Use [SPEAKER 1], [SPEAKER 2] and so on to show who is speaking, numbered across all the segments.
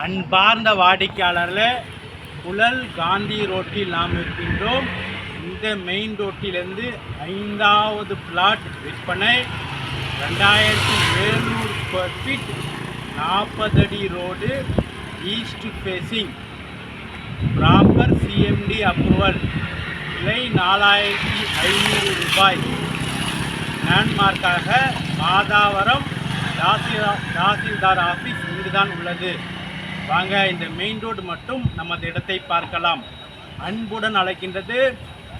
[SPEAKER 1] அன்பார்ந்த வாடிக்கையாளர்கள் புழல் காந்தி ரோட்டில் நாம் இருக்கின்றோம். இந்த மெயின் ரோட்டிலிருந்து ஐந்தாவது பிளாட் விற்பனை. ரெண்டாயிரத்தி எழுநூறு ஸ்கொயர் ஃபீட் நாற்பது அடி road east facing proper CMD approval விலை நாலாயிரத்தி ஐநூறு ரூபாய். லேண்ட்மார்க்காக மாதாவரம் தாசில்தார் தாசில்தார் ஆஃபீஸ் இங்குதான் உள்ளது. வாங்க இந்த மெயின் ரோடு மட்டும் நமது இடத்தை பார்க்கலாம். அன்புடன் அழைக்கின்றது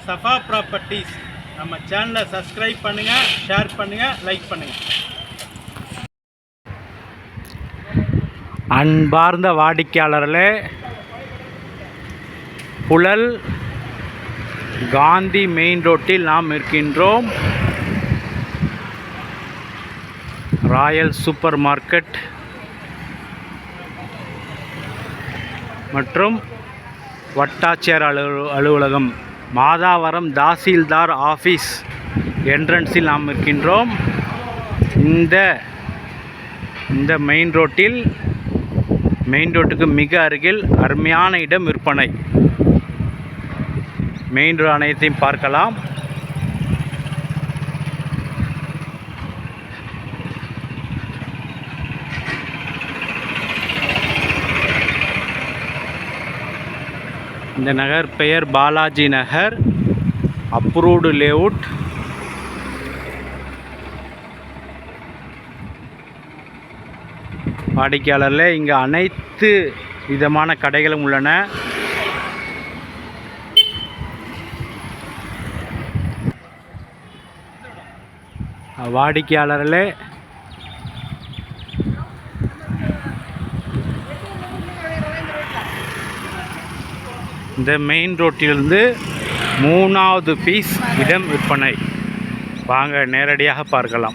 [SPEAKER 1] சஃபா ப்ராப்பர்ட்டிஸ் நம்ம சேனலை சப்ஸ்கிரைப் பண்ணுங்கள் ஷேர் பண்ணுங்கள் லைக் பண்ணுங்கள் அன்பார்ந்த வாடிக்கையாளர்களே புழல் காந்தி மெயின் ரோட்டில் நாம் இருக்கின்றோம். Royal super market. மற்றும் வட்டாட்சியர் அலு அலுவலகம் மாதாவரம் தாசில்தார் ஆஃபீஸ் என்ட்ரன்ஸில் நாம் இருக்கின்றோம். இந்த இந்த மெயின் ரோட்டில் மெயின் ரோட்டுக்கு மிக அருகில் அருமையான இடம் விற்பனை. மெயின் ரோடு அனைத்தையும் பார்க்கலாம். இந்த நகர் பெயர் பாலாஜி நகர் அப்ரூவ்டு லேஅவுட். வாடிக்கையாளரில் இங்கே அனைத்து விதமான கடைகளும் உள்ளன. வாடிக்கையாளர்களே இந்த மெயின் ரோட்டிலிருந்து மூணாவது பீஸ் இடம் விற்பனை. வாங்க நேரடியாக பார்க்கலாம்.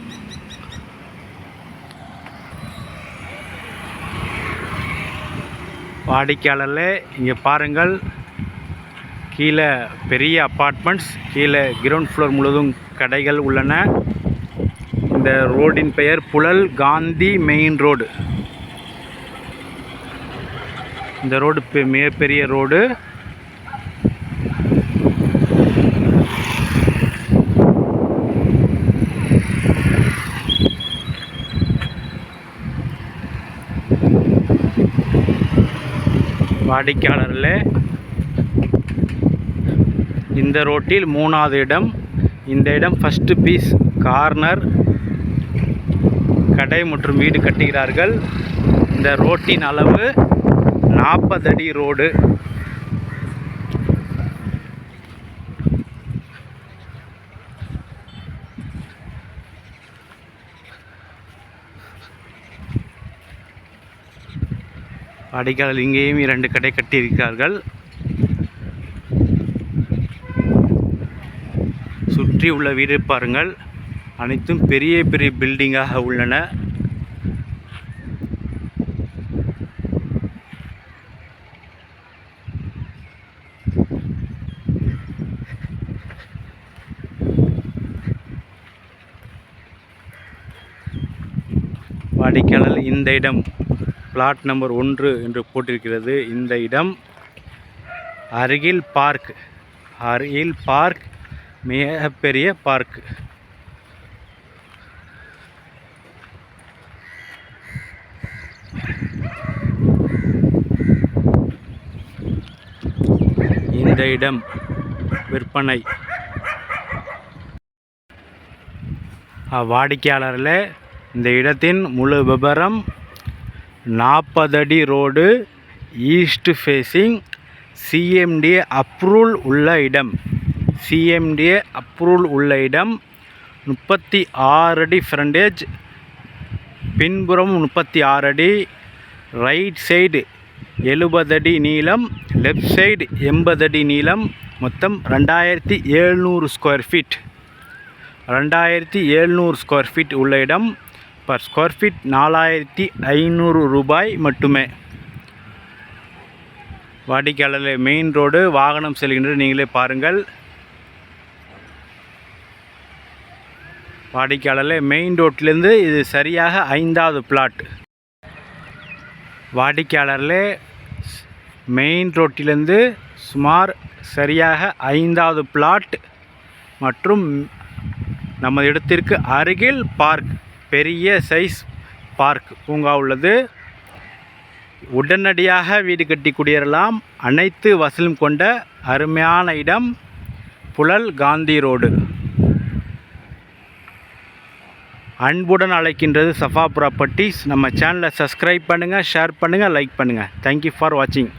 [SPEAKER 1] வாடிக்கையாளர்களே இங்கே பாருங்கள். கீழே பெரிய அப்பார்ட்மெண்ட்ஸ் கீழே கிரவுண்ட் ஃப்ளோர் முழுவதும் கடைகள் உள்ளன. இந்த ரோடின் பெயர் புழல் காந்தி மெயின் ரோடு இந்த ரோடு பெ- மிகப்பெரிய ரோடு. வாடிக்கையாளர்களே இந்த ரோட்டில் மூணாவது இடம் இந்த இடம் ஃபஸ்ட்டு பீஸ் கார்னர் கடை மற்றும் வீடு கட்டுகிறார்கள். இந்த ரோட்டின் அளவு நாற்பது அடி ரோடு. வாடிக்கையாளர் இங்கேயும் இரண்டு கடை கட்டியிருக்கிறார்கள். சுற்றி உள்ள வீடு பாருங்கள். அனைத்தும் பெரிய பெரிய பில்டிங்காக உள்ளன. வாடிக்கையாளர் இந்த இடம் பிளாட் நம்பர் ஒன்று என்று போட்டிருக்கிறது. இந்த இடம் அருகில் பார்க். அருகில் பார்க் மிகப்பெரிய பார்க். இந்த இடம் விற்பனை. வாடிக்கையாளரில் இந்த இடத்தின் முழு விபரம் நாற்பது அடி road east facing CMDA approval உள்ள இடம். சிஎம்டிஏ அப்ரூவல் உள்ள இடம் முப்பத்தி ஆறு அடி ஃப்ரண்டேஜ் பின்புறம் முப்பத்தி ஆறு அடி ரைட் சைடு எழுபது அடி நீளம் லெஃப்ட் சைடு எண்பது அடி நீளம் மொத்தம் ரெண்டாயிரத்தி ஏழ்நூறு ஸ்கொயர் ஃபீட் ரெண்டாயிரத்தி ஏழ்நூறு ஸ்கொயர் ஃபீட் உள்ள இடம். பர் ஸ்கொயர் ஃபீட் நாலாயிரத்தி ஐநூறு ரூபாய் மட்டுமே. வாடிக்கையாளர் மெயின் ரோடு வாகனம் செல்கின்ற நீங்களே பாருங்கள். வாடிக்கையாளர் மெயின் ரோட்லேருந்து இது சரியாக ஐந்தாவது பிளாட் வாடிக்கையாளர்களே மெயின் ரோட்டிலேருந்து சுமார் சரியாக ஐந்தாவது பிளாட் மற்றும் நமது இடத்திற்கு அருகில் பார்க் பெரிய சைஸ் பார்க் பூங்கா உள்ளது. உடனடியாக வீடு கட்டி குடியேறலாம். அனைத்து வசலும் கொண்ட அருமையான இடம் புழல் காந்தி ரோடு. அன்புடன் அழைக்கின்றது சஃபா ப்ராப்பர்ட்டிஸ் நம்ம சேனலை சப்ஸ்கிரைப் பண்ணுங்கள் ஷேர் பண்ணுங்கள் லைக் பண்ணுங்கள் தேங்க்யூ ஃபார் வாட்சிங்